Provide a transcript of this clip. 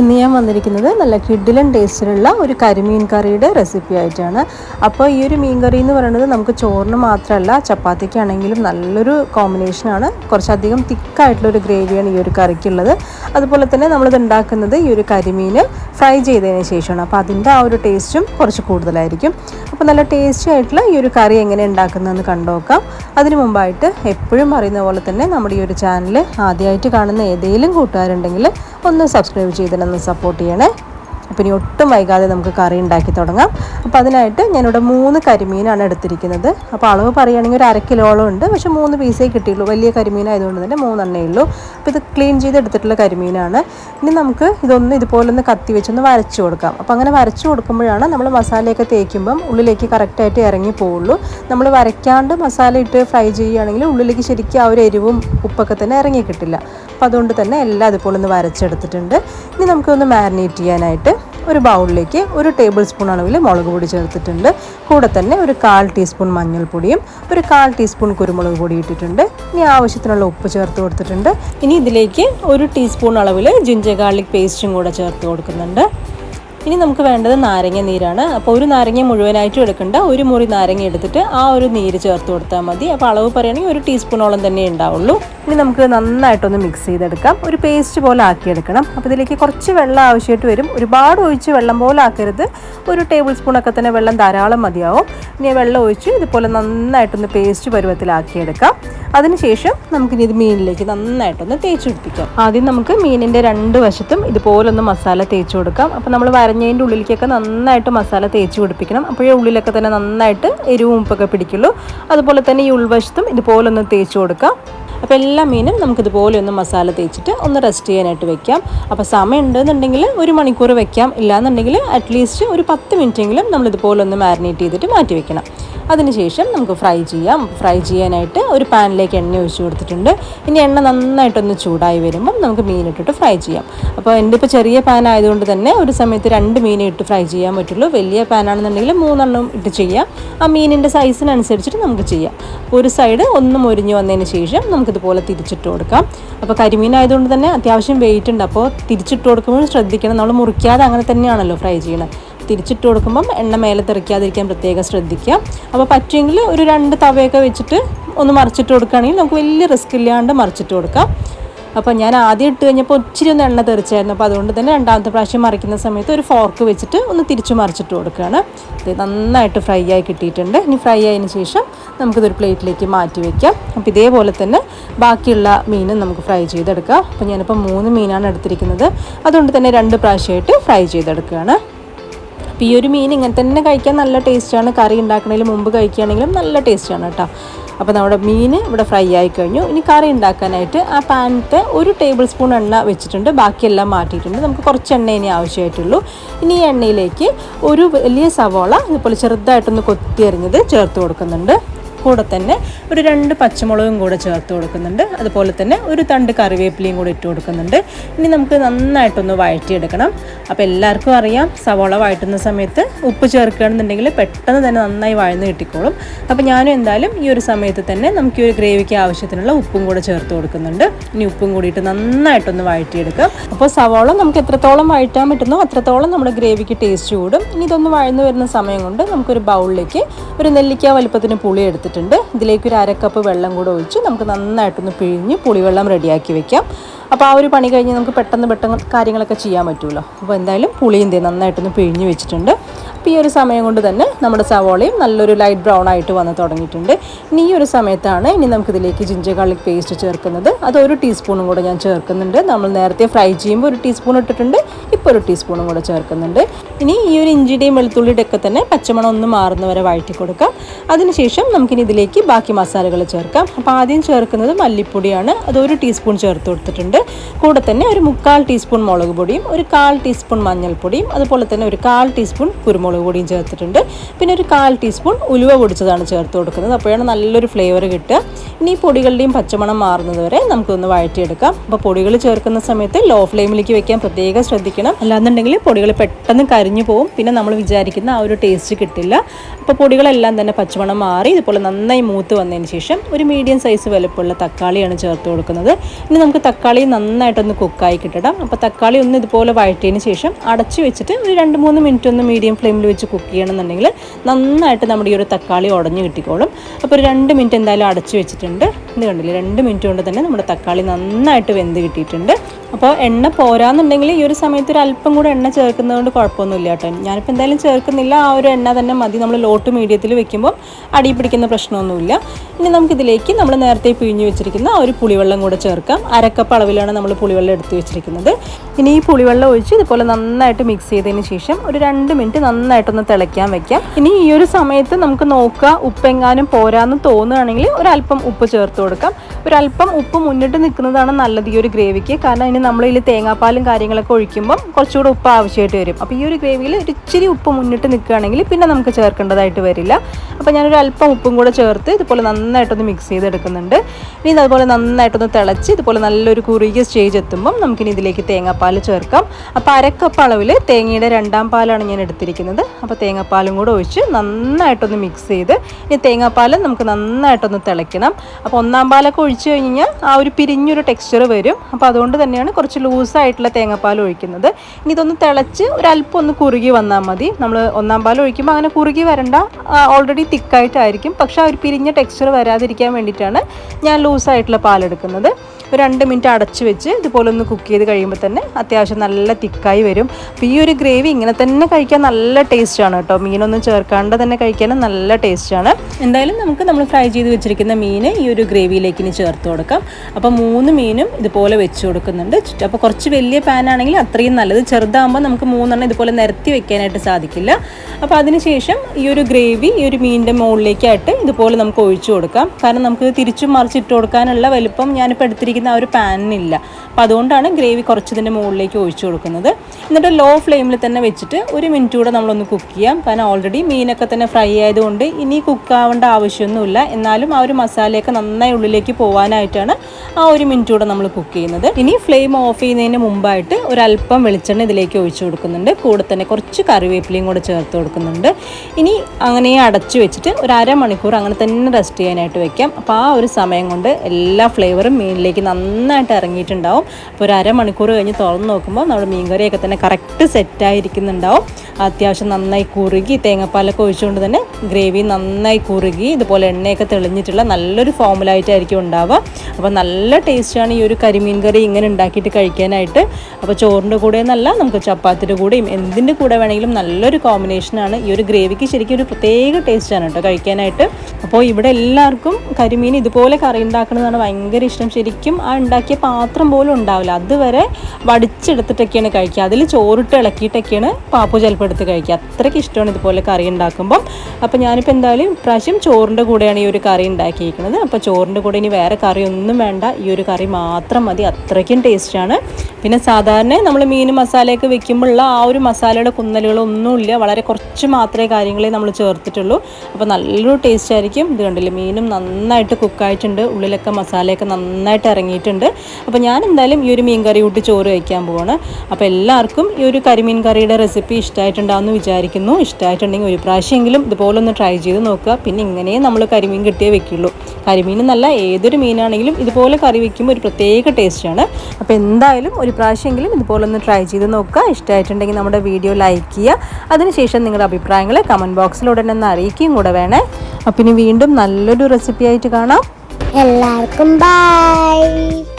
ഇന്ന് ഞാൻ വന്നിരിക്കുന്നത് നല്ല കിഡിലൻ ടേസ്റ്റിലുള്ള ഒരു കരിമീൻ കറിയുടെ റെസിപ്പി ആയിട്ടാണ്. അപ്പോൾ ഈ ഒരു മീൻ കറി എന്ന് പറയുന്നത് നമുക്ക് ചോറിന് മാത്രമല്ല ചപ്പാത്തിക്കാണെങ്കിലും നല്ലൊരു കോമ്പിനേഷനാണ് കുറച്ചധികം തിക്കായിട്ടുള്ളൊരു ഗ്രേവിയാണ് ഈ ഒരു കറിക്കുള്ളത്. അതുപോലെ തന്നെ നമ്മളിത് ഉണ്ടാക്കുന്നത് ഈ ഒരു കരിമീൻ ഫ്രൈ ചെയ്തതിന് ശേഷമാണ്. അപ്പോൾ അതിന്റെ ആ ഒരു ടേസ്റ്റും കുറച്ച് കൂടുതലായിരിക്കും. അപ്പോൾ നല്ല ടേസ്റ്റി ആയിട്ടുള്ള ഈ ഒരു കറി എങ്ങനെ ഉണ്ടാക്കുന്നതെന്ന് കണ്ടുനോക്കാം അതിന് മുമ്പായിട്ട് എപ്പോഴും പറയുന്ന പോലെ തന്നെ നമ്മുടെ ഈ ഒരു ചാനൽ ആദ്യമായിട്ട് കാണുന്ന ഏതെങ്കിലും കൂട്ടുകാരുണ്ടെങ്കിൽ ഒന്ന് സബ്സ്ക്രൈബ് ചെയ്തിട്ടൊന്ന് സപ്പോർട്ട് ചെയ്യണേ. അപ്പോൾ ഇനി ഒട്ടും വൈകാതെ നമുക്ക് കറി ഉണ്ടാക്കി തുടങ്ങാം. അപ്പോൾ അതിനായിട്ട് ഞാനിവിടെ മൂന്ന് കരിമീനാണ് എടുത്തിരിക്കുന്നത്. അപ്പോൾ അളവ് പറയുകയാണെങ്കിൽ ഒരു അര കിലോളം ഉണ്ട്. പക്ഷേ മൂന്ന് പീസേ കിട്ടിയുള്ളൂ. വലിയ കരിമീനായതുകൊണ്ട് തന്നെ മൂന്നെണ്ണേ ഉള്ളൂ. അപ്പോൾ ഇത് ക്ലീൻ ചെയ്ത് എടുത്തിട്ടുള്ള കരിമീനാണ്. ഇനി നമുക്ക് ഇതൊന്ന് ഇതുപോലെ ഒന്ന് കത്തി വെച്ചൊന്ന് വരച്ചു കൊടുക്കാം. അപ്പോൾ അങ്ങനെ വരച്ചു കൊടുക്കുമ്പോഴാണ് നമ്മൾ മസാലയൊക്കെ തേക്കുമ്പം ഉള്ളിലേക്ക് കറക്റ്റായിട്ട് ഇറങ്ങി പോവുള്ളൂ. നമ്മൾ വരയ്ക്കാണ്ട് മസാല ഇട്ട് ഫ്രൈ ചെയ്യുകയാണെങ്കിൽ ഉള്ളിലേക്ക് ശരിക്കും ആ ഒരു എരിവും ഉപ്പൊക്കെ തന്നെ ഇറങ്ങി കിട്ടില്ല. അപ്പോൾ അതുകൊണ്ട് തന്നെ എല്ലാം ഇതുപോലെ ഒന്ന് വരച്ചെടുത്തിട്ടുണ്ട്. ഇനി നമുക്കൊന്ന് മാരിനേറ്റ് ചെയ്യാനായിട്ട് ഒരു ബൗളിലേക്ക് ഒരു ടേബിൾ സ്പൂൺ അളവിൽ മുളക് പൊടി ചേർത്തിട്ടുണ്ട്. കൂടെ തന്നെ ഒരു കാൽ ടീസ്പൂൺ മഞ്ഞൾപ്പൊടിയും ഒരു കാൽ ടീസ്പൂൺ കുരുമുളക് പൊടി ഇട്ടിട്ടുണ്ട്. ഇനി ആവശ്യത്തിനുള്ള ഉപ്പ് ചേർത്ത് കൊടുത്തിട്ടുണ്ട്. ഇനി ഇതിലേക്ക് ഒരു ടീസ്പൂൺ അളവിൽ ജിഞ്ചർ ഗാർലിക് പേസ്റ്റും കൂടെ ചേർത്ത് കൊടുക്കുന്നുണ്ട്. ഇനി നമുക്ക് വേണ്ടത് നാരങ്ങ നീരാണ്. അപ്പോൾ ഒരു നാരങ്ങ മുഴുവനായിട്ട് എടുക്കേണ്ട. ഒരു മുറി നാരങ്ങ എടുത്തിട്ട് ആ ഒരു നീര് ചേർത്ത് കൊടുത്താൽ മതി. അപ്പോൾ അളവ് പറയുകയാണെങ്കിൽ ഒരു ടീസ്പൂണോളം തന്നെ ഉണ്ടാവുള്ളൂ. ഇനി നമുക്ക് നന്നായിട്ടൊന്ന് മിക്സ് ചെയ്തെടുക്കാം. ഒരു പേസ്റ്റ് പോലെ ആക്കിയെടുക്കണം. അപ്പോൾ ഇതിലേക്ക് കുറച്ച് വെള്ളം ആവശ്യമായിട്ട് വരും. ഒരുപാട് ഒഴിച്ച് വെള്ളം പോലെ ആക്കരുത്. ഒരു ടേബിൾ സ്പൂണൊക്കെ തന്നെ വെള്ളം ധാരാളം മതിയാവും. ഇനി വെള്ളം ഒഴിച്ച് ഇതുപോലെ നന്നായിട്ടൊന്ന് പേസ്റ്റ് പരുവത്തിലാക്കിയെടുക്കാം. അതിനുശേഷം നമുക്കിനി ഇത് മീനിലേക്ക് നന്നായിട്ടൊന്ന് തേച്ച് പിടിപ്പിക്കാം ആദ്യം നമുക്ക് മീനിന്റെ രണ്ട് വശത്തും ഇതുപോലൊന്ന് മസാല തേച്ച് കൊടുക്കാം. അപ്പോൾ നമ്മൾ വരഞ്ഞതിന്റെ ഉള്ളിലേക്കൊക്കെ നന്നായിട്ട് മസാല തേച്ച് പിടിപ്പിക്കണം. അപ്പോഴേ ഉള്ളിലൊക്കെ തന്നെ നന്നായിട്ട് എരിവും ഉപ്പൊക്കെ പിടിക്കുള്ളൂ. അതുപോലെ തന്നെ ഈ ഉൾവശത്തും ഇതുപോലൊന്ന് തേച്ച് കൊടുക്കാം. അപ്പോൾ എല്ലാ മീനും നമുക്കിതുപോലെ ഒന്ന് മസാല തേച്ചിട്ട് ഒന്ന് റെസ്റ്റ് ചെയ്യാനായിട്ട് വെക്കാം. അപ്പോൾ സമയം ഉണ്ടെന്നുണ്ടെങ്കിൽ ഒരു മണിക്കൂർ വെക്കാം. ഇല്ലാന്നുണ്ടെങ്കിൽ അറ്റ്ലീസ്റ്റ് ഒരു പത്ത് മിനിറ്റെങ്കിലും നമ്മളിതുപോലെ ഒന്ന് മാരിനേറ്റ് ചെയ്തിട്ട് മാറ്റി വെക്കണം. അതിനുശേഷം നമുക്ക് ഫ്രൈ ചെയ്യാം. ഫ്രൈ ചെയ്യാനായിട്ട് ഒരു പാനിലേക്ക് എണ്ണ ഒഴിച്ച് കൊടുത്തിട്ടുണ്ട്. ഇനി എണ്ണ നന്നായിട്ടൊന്ന് ചൂടായി വരുമ്പം നമുക്ക് മീൻ ഇട്ടിട്ട് ഫ്രൈ ചെയ്യാം. അപ്പോൾ എന്റെ ഇപ്പോൾ ചെറിയ പാൻ ആയതുകൊണ്ട് തന്നെ ഒരു സമയത്ത് രണ്ട് മീൻ ഇട്ട് ഫ്രൈ ചെയ്യാൻ പറ്റുള്ളൂ. വലിയ പാനാണെന്നുണ്ടെങ്കിൽ മൂന്നെണ്ണം ഇട്ട് ചെയ്യാം. ആ മീനിന്റെ സൈസിനനുസരിച്ചിട്ട് നമുക്ക് ചെയ്യാം. ഒരു സൈഡ് ഒന്ന് മുരിഞ്ഞ് വന്നതിന് ശേഷം നമുക്കിതുപോലെ തിരിച്ചിട്ട് കൊടുക്കാം. അപ്പോൾ കരിമീൻ ആയതുകൊണ്ട് തന്നെ അത്യാവശ്യം വെയിറ്റ് ഉണ്ട്. അപ്പോൾ തിരിച്ചിട്ട് കൊടുക്കുമ്പോൾ ശ്രദ്ധിക്കണം. നമ്മൾ മുറിക്കാതെ അങ്ങനെ തന്നെയാണല്ലോ ഫ്രൈ ചെയ്യണത്. തിരിച്ചിട്ട് കൊടുക്കുമ്പം എണ്ണ മേലെ തെറിക്കാതിരിക്കാൻ പ്രത്യേകം ശ്രദ്ധിക്കുക. അപ്പോൾ പറ്റുമെങ്കിൽ ഒരു രണ്ട് തവയൊക്കെ വെച്ചിട്ട് ഒന്ന് മറിച്ചിട്ട് കൊടുക്കുകയാണെങ്കിൽ നമുക്ക് വലിയ റിസ്ക് ഇല്ലാണ്ട് മറിച്ചിട്ട് കൊടുക്കാം. അപ്പോൾ ഞാൻ ആദ്യം ഇട്ട് കഴിഞ്ഞപ്പോൾ ഒത്തിരി ഒന്ന് എണ്ണ തെറിച്ചായിരുന്നു. അപ്പോൾ അതുകൊണ്ട് തന്നെ രണ്ടാമത്തെ പ്രാവശ്യം മറിക്കുന്ന സമയത്ത് ഒരു ഫോർക്ക് വെച്ചിട്ട് ഒന്ന് തിരിച്ച് മറിച്ചിട്ട് കൊടുക്കുകയാണ്. ഇത് നന്നായിട്ട് ഫ്രൈ ആയി കിട്ടിയിട്ടുണ്ട്. ഇനി ഫ്രൈ ആയതിന് ശേഷം നമുക്കിതൊരു പ്ലേറ്റിലേക്ക് മാറ്റി വയ്ക്കാം അപ്പോൾ ഇതേപോലെ തന്നെ ബാക്കിയുള്ള മീനും നമുക്ക് ഫ്രൈ ചെയ്തെടുക്കാം. അപ്പോൾ ഞാനിപ്പോൾ മൂന്ന് മീനാണ് എടുത്തിരിക്കുന്നത്. അതുകൊണ്ട് തന്നെ രണ്ട് പ്രാവശ്യമായിട്ട് ഫ്രൈ ചെയ്തെടുക്കുകയാണ്. ഈ ഒരു മീൻ ഇങ്ങനെ തന്നെ കഴിക്കാൻ നല്ല ടേസ്റ്റാണ്. കറി ഉണ്ടാക്കുന്നതിന് മുമ്പ് കഴിക്കുകയാണെങ്കിലും നല്ല ടേസ്റ്റാണ് കേട്ടോ. അപ്പോൾ നമ്മുടെ മീൻ ഇവിടെ ഫ്രൈ ആയി കഴിഞ്ഞു. ഇനി കറി ഉണ്ടാക്കാനായിട്ട് ആ പാനത്തെ ഒരു ടേബിൾ സ്പൂൺ എണ്ണ വെച്ചിട്ടുണ്ട്. ബാക്കിയെല്ലാം മാറ്റിയിട്ടുണ്ട്. നമുക്ക് കുറച്ച് എണ്ണ ഇനി ആവശ്യമായിട്ടുള്ളൂ. ഇനി ഈ എണ്ണയിലേക്ക് ഒരു വലിയ സവോള ഇതുപോലെ ചെറുതായിട്ടൊന്ന് കൊത്തി അരിഞ്ഞത് ചേർത്ത് കൊടുക്കുന്നുണ്ട്. കൂടെ തന്നെ ഒരു രണ്ട് പച്ചമുളകും കൂടെ ചേർത്ത് കൊടുക്കുന്നുണ്ട്. അതുപോലെ തന്നെ ഒരു തണ്ട് കറിവേപ്പിലയും കൂടെ ഇട്ട് കൊടുക്കുന്നുണ്ട്. ഇനി നമുക്ക് നന്നായിട്ടൊന്ന് വഴറ്റിയെടുക്കണം. അപ്പോൾ എല്ലാവർക്കും അറിയാം സവോള വഴറ്റുന്ന സമയത്ത് ഉപ്പ് ചേർക്കുകയാണെന്നുണ്ടെങ്കിൽ പെട്ടെന്ന് തന്നെ നന്നായി വഴന്ന് കിട്ടിക്കോളും. അപ്പോൾ ഞാനും എന്തായാലും ഈ ഒരു സമയത്ത് തന്നെ നമുക്ക് ഈ ഒരു ഗ്രേവിക്ക് ആവശ്യത്തിനുള്ള ഉപ്പും കൂടെ ചേർത്ത് കൊടുക്കുന്നുണ്ട്. ഇനി ഉപ്പും കൂടിയിട്ട് നന്നായിട്ടൊന്ന് വഴറ്റിയെടുക്കാം. അപ്പോൾ സവോള നമുക്ക് എത്രത്തോളം വഴറ്റാൻ പറ്റുന്നോ അത്രത്തോളം നമ്മുടെ ഗ്രേവിക്ക് ടേസ്റ്റ് കൂടും. ഇനി ഇതൊന്ന് വഴന്നു വരുന്ന സമയം കൊണ്ട് നമുക്കൊരു ബൗളിലേക്ക് ഒരു നെല്ലിക്ക വലുപ്പത്തിന് പുളി എടുത്തിട്ടുണ്ട് ഇതിലേക്ക് ഒരു അരക്കപ്പ് വെള്ളം കൂടെ ഒഴിച്ച് നമുക്ക് നന്നായിട്ടൊന്ന് പിഴിഞ്ഞ് പുളിവെള്ളം റെഡിയാക്കി വെക്കാം. അപ്പോൾ ആ ഒരു പണി കഴിഞ്ഞ് നമുക്ക് പെട്ടെന്ന് പെട്ടെന്ന് കാര്യങ്ങളൊക്കെ ചെയ്യാൻ പറ്റുമല്ലോ അപ്പോൾ എന്തായാലും പുളിയും നന്നായിട്ടൊന്ന് പിഴിഞ്ഞ് വെച്ചിട്ടുണ്ട്. ഈ ഒരു സമയം കൊണ്ട് തന്നെ നമ്മുടെ സവോളയും നല്ലൊരു ലൈറ്റ് ബ്രൗൺ ആയിട്ട് വന്ന് തുടങ്ങിയിട്ടുണ്ട്. ഇനി ഈ ഒരു സമയത്താണ് ഇനി നമുക്കിതിലേക്ക് ജിഞ്ചർ ഗാർലിക് പേസ്റ്റ് ചേർക്കുന്നത്. അത് ഒരു ടീസ്പൂണും കൂടെ ഞാൻ ചേർക്കുന്നുണ്ട്. നമ്മൾ നേരത്തെ ഫ്രൈ ചെയ്യുമ്പോൾ ഒരു ടീസ്പൂൺ ഇട്ടിട്ടുണ്ട്. ഇപ്പോൾ ഒരു ടീസ്പൂണും കൂടെ ചേർക്കുന്നുണ്ട്. ഇനി ഈ ഒരു ഇഞ്ചിയുടെയും വെളുത്തുള്ളിയുടെ ഒക്കെ തന്നെ പച്ചമണം ഒന്ന് മാറുന്ന വരെ വഴറ്റി കൊടുക്കാം. അതിനുശേഷം നമുക്കിനി ഇതിലേക്ക് ബാക്കി മസാലകൾ ചേർക്കാം. അപ്പോൾ ആദ്യം ചേർക്കുന്നത് മല്ലിപ്പൊടിയാണ്. അത് ഒരു ടീസ്പൂൺ ചേർത്ത് കൊടുത്തിട്ടുണ്ട്. കൂടെ തന്നെ ഒരു മുക്കാൽ ടീസ്പൂൺ മുളക് പൊടിയും ഒരു കാൽ ടീസ്പൂൺ മഞ്ഞൾപ്പൊടിയും അതുപോലെ തന്നെ ഒരു കാൽ ടീസ്പൂൺ കുരുമുളക് പൊടിയും ചേർത്തിട്ടുണ്ട്. പിന്നെ ഒരു കാൽ ടീസ്പൂൺ ഉലുവ പൊടിച്ചതാണ് ചേർത്ത് കൊടുക്കുന്നത്. അപ്പോഴാണ് നല്ലൊരു ഫ്ലേവർ കിട്ടുക. ഇനി ഈ പൊടികളുടെയും പച്ചമണം മാറുന്നത് വരെ നമുക്കൊന്ന് വഴറ്റിയെടുക്കാം. അപ്പോൾ പൊടികൾ ചേർക്കുന്ന സമയത്ത് ലോ ഫ്ലെയിമിലേക്ക് വെക്കാൻ പ്രത്യേകം ശ്രദ്ധിക്കണം. അല്ലാന്നുണ്ടെങ്കിൽ പൊടികൾ പെട്ടെന്ന് കരിഞ്ഞു പോകും പിന്നെ നമ്മൾ വിചാരിക്കുന്ന ആ ഒരു ടേസ്റ്റ് കിട്ടില്ല. അപ്പോൾ പൊടികളെല്ലാം തന്നെ പച്ചമണം മാറി ഇതുപോലെ നന്നായി മൂത്ത് വന്നതിന് ശേഷം ഒരു മീഡിയം സൈസ് വലുപ്പമുള്ള തക്കാളിയാണ് ചേർത്ത് കൊടുക്കുന്നത്. ഇനി നമുക്ക് തക്കാളി നന്നായിട്ടൊന്ന് കുക്കായി കിട്ടണം. അപ്പോൾ തക്കാളി ഒന്ന് ഇതുപോലെ വഴറ്റിയതിന് ശേഷം അടച്ചു വെച്ചിട്ട് ഒരു രണ്ട് മൂന്ന് മിനിറ്റ് ഒന്ന് മീഡിയം ഫ്ലെയിമിൽ വെച്ച് കുക്ക് ചെയ്യണമെന്നുണ്ടെങ്കിൽ നന്നായിട്ട് നമ്മുടെ ഈ ഒരു തക്കാളി ഉടഞ്ഞു കിട്ടിക്കോളും. അപ്പോൾ ഒരു രണ്ട് മിനിറ്റ് എന്തായാലും അടച്ചു വെച്ചിട്ടുണ്ട്. ഇത് കണ്ടില്ലേ രണ്ട് മിനിറ്റ് കൊണ്ട് തന്നെ നമ്മുടെ തക്കാളി നന്നായിട്ട് വെന്ത് കിട്ടിയിട്ടുണ്ട്. അപ്പോൾ എണ്ണ പോരാന്നുണ്ടെങ്കിൽ ഈ ഒരു സമയത്ത് ഒരു അല്പം കൂടെ എണ്ണ ചേർക്കുന്നതുകൊണ്ട് കുഴപ്പമൊന്നുമില്ല കേട്ടോ. ഞാനിപ്പോൾ എന്തായാലും ചേർക്കുന്നില്ല. ആ ഒരു എണ്ണ തന്നെ മതി. നമ്മൾ ലോട്ട് മീഡിയത്തിൽ വെക്കുമ്പോൾ അടി പിടിക്കുന്ന പ്രശ്നമൊന്നുമില്ല. ഇനി നമുക്കിതിലേക്ക് നമ്മൾ നേരത്തെ പിഴിഞ്ഞ് വെച്ചിരിക്കുന്ന ആ ഒരു പുളിവെള്ളം കൂടെ ചേർക്കാം. അരക്കപ്പ് അളവിലാണ് നമ്മൾ പുളിവെള്ളം എടുത്ത് വെച്ചിരിക്കുന്നത്. ഇനി ഈ പുളിവെള്ളം ഒഴിച്ച് ഇതുപോലെ നന്നായിട്ട് മിക്സ് ചെയ്തതിന് ശേഷം ഒരു രണ്ട് മിനിറ്റ് നന്നായിട്ടൊന്ന് തിളയ്ക്കാൻ വെക്കാം. ഇനി ഈ ഒരു സമയത്ത് നമുക്ക് നോക്കുക ഉപ്പെങ്ങാനും പോരാന്ന് തോന്നുകയാണെങ്കിൽ ഒരല്പം ഉപ്പ് ചേർത്ത് കൊടുക്കാം. ഒരല്പം ഉപ്പ് മുന്നിട്ട് നിൽക്കുന്നതാണ് നല്ലത് ഈ ഒരു ഗ്രേവിക്ക്. കാരണം അതിന് നമ്മൾ ഇതിൽ തേങ്ങാപ്പാലും കാര്യങ്ങളൊക്കെ ഒഴിക്കുമ്പം കുറച്ചുകൂടെ ഉപ്പ് ആവശ്യമായിട്ട് വരും. അപ്പോൾ ഈ ഒരു ഗ്രേവിയിൽ ഒരു ഇച്ചിരി ഉപ്പ് മുന്നിട്ട് നിൽക്കുകയാണെങ്കിൽ പിന്നെ നമുക്ക് ചേർക്കേണ്ടതായിട്ട് വരില്ല. അപ്പോൾ ഞാനൊരു അല്പം ഉപ്പും കൂടെ ചേർത്ത് ഇതുപോലെ നന്നായിട്ടൊന്ന് മിക്സ് ചെയ്തെടുക്കുന്നുണ്ട്. ഇനി അതുപോലെ നന്നായിട്ടൊന്ന് തിളച്ച് ഇതുപോലെ നല്ലൊരു കുറുകിയ സ്റ്റേജ് എത്തുമ്പം നമുക്കിനി ഇതിലേക്ക് തേങ്ങാപ്പാൽ ചേർക്കാം. അപ്പോൾ അരക്കപ്പ് അളവിൽ തേങ്ങയുടെ രണ്ടാം പാലാണ് ഞാൻ എടുത്തിരിക്കുന്നത്. അപ്പോൾ തേങ്ങാപ്പാലും കൂടെ ഒഴിച്ച് നന്നായിട്ടൊന്ന് മിക്സ് ചെയ്ത് ഇനി തേങ്ങാപ്പാൽ നമുക്ക് നന്നായിട്ടൊന്ന് തിളയ്ക്കണം. അപ്പോൾ ഒന്നാം പാലൊക്കെ ഒഴിച്ച് കഴിഞ്ഞാൽ ആ ഒരു പിരിഞ്ഞൊരു ടെക്സ്ചർ വരും. അപ്പോൾ അതുകൊണ്ട് തന്നെയാണ് കുറച്ച് ലൂസായിട്ടുള്ള തേങ്ങാപ്പാൽ ഒഴിക്കുന്നത്. ഇനി ഇതൊന്ന് തിളച്ച് ഒരല്പം ഒന്ന് കുറുകി വന്നാൽ മതി. നമ്മൾ ഒന്നാം പാൽ ഒഴിക്കുമ്പോൾ അങ്ങനെ കുറുകി വരണ്ട. ഓൾറെഡി തിക്കായിട്ടായിരിക്കും. പക്ഷേ ആ ഒരു പിരിഞ്ഞ ടെക്സ്ചർ വരാതിരിക്കാൻ വേണ്ടിയിട്ടാണ് ഞാൻ ലൂസായിട്ടുള്ള പാലെടുക്കുന്നത് ഒരു രണ്ട് മിനിറ്റ് അടച്ച് വെച്ച് ഇതുപോലെ ഒന്ന് കുക്ക് ചെയ്ത് കഴിയുമ്പോൾ തന്നെ അത്യാവശ്യം നല്ല തിക്കായി വരും. അപ്പോൾ ഈ ഒരു ഗ്രേവി ഇങ്ങനെ തന്നെ കഴിക്കാൻ നല്ല ടേസ്റ്റാണ് കേട്ടോ. മീനൊന്നും ചേർക്കാണ്ട് തന്നെ കഴിക്കാനും നല്ല ടേസ്റ്റാണ് എന്തായാലും നമുക്ക് നമ്മൾ ഫ്രൈ ചെയ്ത് വെച്ചിരിക്കുന്ന മീൻ ഈ ഒരു ഗ്രേവിയിലേക്ക് ഇനി ചേർത്ത് കൊടുക്കാം. അപ്പോൾ മൂന്ന് മീനും ഇതുപോലെ വെച്ച് കൊടുക്കുന്നുണ്ട്. അപ്പോൾ കുറച്ച് വലിയ പാൻ ആണെങ്കിൽ അത്രയും നല്ലത്. ചെറുതാകുമ്പോൾ നമുക്ക് മൂന്നെണ്ണം ഇതുപോലെ നിരത്തി വെക്കാനായിട്ട് സാധിക്കില്ല. അപ്പോൾ അതിനുശേഷം ഈ ഒരു ഗ്രേവി ഈ ഒരു മീനിന്റെ മുകളിലേക്കായിട്ട് ഇതുപോലെ നമുക്ക് ഒഴിച്ചു കൊടുക്കാം. കാരണം നമുക്ക് തിരിച്ചും മറിച്ചിട്ട് കൊടുക്കാനുള്ള വലുപ്പം ഞാനിപ്പോൾ എടുത്തിരിക്കുന്ന ആ ഒരു പാനിനില്ല അപ്പോൾ അതുകൊണ്ടാണ് ഗ്രേവി കുറച്ചതിന്റെ മുകളിലേക്ക് ഒഴിച്ചു കൊടുക്കുന്നത്. എന്നിട്ട് ലോ ഫ്ലെയിമിൽ തന്നെ വെച്ചിട്ട് ഒരു മിനിറ്റ് കൂടെ നമ്മളൊന്ന് കുക്ക് ചെയ്യാം. കാരണം ഓൾറെഡി മീനൊക്കെ തന്നെ ഫ്രൈ ആയതുകൊണ്ട് ഇനി കുക്ക് ആവേണ്ട ആവശ്യമൊന്നുമില്ല. എന്നാലും ആ ഒരു മസാലയൊക്കെ നന്നായി ഉള്ളിലേക്ക് പോകാനായിട്ടാണ് ആ ഒരു മിനിറ്റ് കൂടെ നമ്മൾ കുക്ക് ചെയ്യുന്നത്. ഇനി ഫ്ലെയിം ഓഫ് ചെയ്യുന്നതിന് മുമ്പായിട്ട് ഒരല്പം വെളിച്ചെണ്ണ ഇതിലേക്ക് ഒഴിച്ചു കൊടുക്കുന്നുണ്ട്. കൂടെ തന്നെ കുറച്ച് കറിവേപ്പിലയും കൂടെ ചേർത്ത് കൊടുക്കുന്നുണ്ട്. ഇനി അങ്ങനെ അടച്ചു വെച്ചിട്ട് ഒരു അരമണിക്കൂർ അങ്ങനെ തന്നെ റെസ്റ്റ് ചെയ്യാനായിട്ട് വെക്കാം. അപ്പോൾ ആ ഒരു സമയം കൊണ്ട് എല്ലാ ഫ്ലേവറും മീനിലേക്ക് നന്നായിട്ട് ഇറങ്ങിയിട്ടുണ്ടാവും. അപ്പോൾ ഒരു അരമണിക്കൂർ കഴിഞ്ഞ് തുറന്ന് നോക്കുമ്പോൾ നമ്മുടെ മീൻകറിയൊക്കെ തന്നെ കറക്റ്റ് സെറ്റായിരിക്കുന്നുണ്ടാവും അത്യാവശ്യം നന്നായി കുറുകി തേങ്ങാപ്പാലൊക്കെ ഒഴിച്ചുകൊണ്ട് തന്നെ ഗ്രേവി നന്നായി കുറുകി ഇതുപോലെ എണ്ണയൊക്കെ തെളിഞ്ഞിട്ടുള്ള നല്ലൊരു ഫോമുലായിട്ടായിരിക്കും ഉണ്ടാവുക. അപ്പോൾ നല്ല ടേസ്റ്റാണ് ഈ ഒരു കരിമീൻ കറി ഇങ്ങനെ ഉണ്ടാക്കിയിട്ട് കഴിക്കാനായിട്ട്. അപ്പോൾ ചോറിന്റെ കൂടെ എന്നല്ല നമുക്ക് ചപ്പാത്തിന്റെ കൂടെയും എന്തിന്റെ കൂടെ വേണമെങ്കിലും നല്ലൊരു കോമ്പിനേഷനാണ് ഈ ഒരു ഗ്രേവിക്ക് ശരിക്കും ഒരു പ്രത്യേക ടേസ്റ്റാണ് കേട്ടോ കഴിക്കാനായിട്ട്. അപ്പോൾ ഇവിടെ എല്ലാവർക്കും കരിമീൻ ഇതുപോലെ കറി ഉണ്ടാക്കുന്നതാണ് ഭയങ്കര ഇഷ്ടം. ശരിക്കും ആ ഉണ്ടാക്കിയ പാത്രം പോലും ഉണ്ടാവില്ല. അതുവരെ വടിച്ചെടുത്തിട്ടൊക്കെയാണ് കഴിക്കുക. അതിൽ ചോറിട്ട് ഇളക്കിയിട്ടൊക്കെയാണ് പാപ്പു ചിലപ്പോൾ എടുത്ത് കഴിക്കുക. അത്രയ്ക്ക് ഇഷ്ടമാണ് ഇതുപോലെ കറി ഉണ്ടാക്കുമ്പം. അപ്പോൾ ഞാനിപ്പോൾ എന്തായാലും ഇപ്രാവശ്യം ചോറിന്റെ കൂടെയാണ് ഈ ഒരു കറി ഉണ്ടാക്കിയിരിക്കുന്നത്. അപ്പോൾ ചോറിന്റെ കൂടെ ഇനി വേറെ കറി ഒന്നും വേണ്ട. ഈ ഒരു കറി മാത്രം മതി. അത്രയ്ക്കും ടേസ്റ്റാണ്. പിന്നെ സാധാരണ നമ്മൾ മീൻ മസാലയൊക്കെ വെക്കുമ്പോഴുള്ള ആ ഒരു മസാലയുടെ കുന്നലുകളൊന്നുമില്ല. വളരെ കുറച്ച് മാത്രമേ കാര്യങ്ങളെ നമ്മൾ ചേർത്തിട്ടുള്ളൂ. അപ്പോൾ നല്ലൊരു ടേസ്റ്റ് ആയിരിക്കും. ഇത് കണ്ടില്ലേ? മീനും നന്നായിട്ട് കുക്കായിട്ടുണ്ട് ഉള്ളിലൊക്കെ മസാലയൊക്കെ നന്നായിട്ട് ഇറങ്ങിയിട്ടുണ്ട്. അപ്പോൾ ഞാൻ എന്തായാലും ഈ ഒരു മീൻ കറി കൂട്ടി ചോറ് കഴിക്കാൻ പോവാണ്. അപ്പോൾ എല്ലാവർക്കും ഈ ഒരു കരിമീൻ കറിയുടെ റെസിപ്പി ഇഷ്ടമായിട്ടുണ്ടാവുമെന്ന് വിചാരിക്കുന്നു. ഇഷ്ടമായിട്ടുണ്ടെങ്കിൽ ഒരു പ്രാവശ്യമെങ്കിലും ഇതുപോലെ ഒന്ന് ട്രൈ ചെയ്ത് നോക്കുക. പിന്നെ ഇങ്ങനെയും നമ്മൾ കരിമീൻ കിട്ടിയേ വെക്കുള്ളൂ. കരിമീൻ എന്നല്ല ഏതൊരു മീനാണെങ്കിലും ഇതുപോലെ കറി വെക്കുമ്പോൾ ഒരു പ്രത്യേക ടേസ്റ്റാണ്. അപ്പോൾ എന്തായാലും ഒരു പ്രാവശ്യമെങ്കിലും ഇതുപോലെ ഒന്ന് ട്രൈ ചെയ്ത് നോക്കുക. ഇഷ്ടമായിട്ടുണ്ടെങ്കിൽ നമ്മുടെ വീഡിയോ ലൈക്ക് ചെയ്യുക. അതിനുശേഷം നിങ്ങളുടെ അഭിപ്രായങ്ങൾ കമന്റ് ബോക്സിലൂടെ ഒന്ന് അറിയിക്കുകയും കൂടെ വേണേ. അപ്പം ഇനി വീണ്ടും നല്ലൊരു റെസിപ്പി ആയിട്ട് കാണാം. എല്ലാവർക്കും ബൈ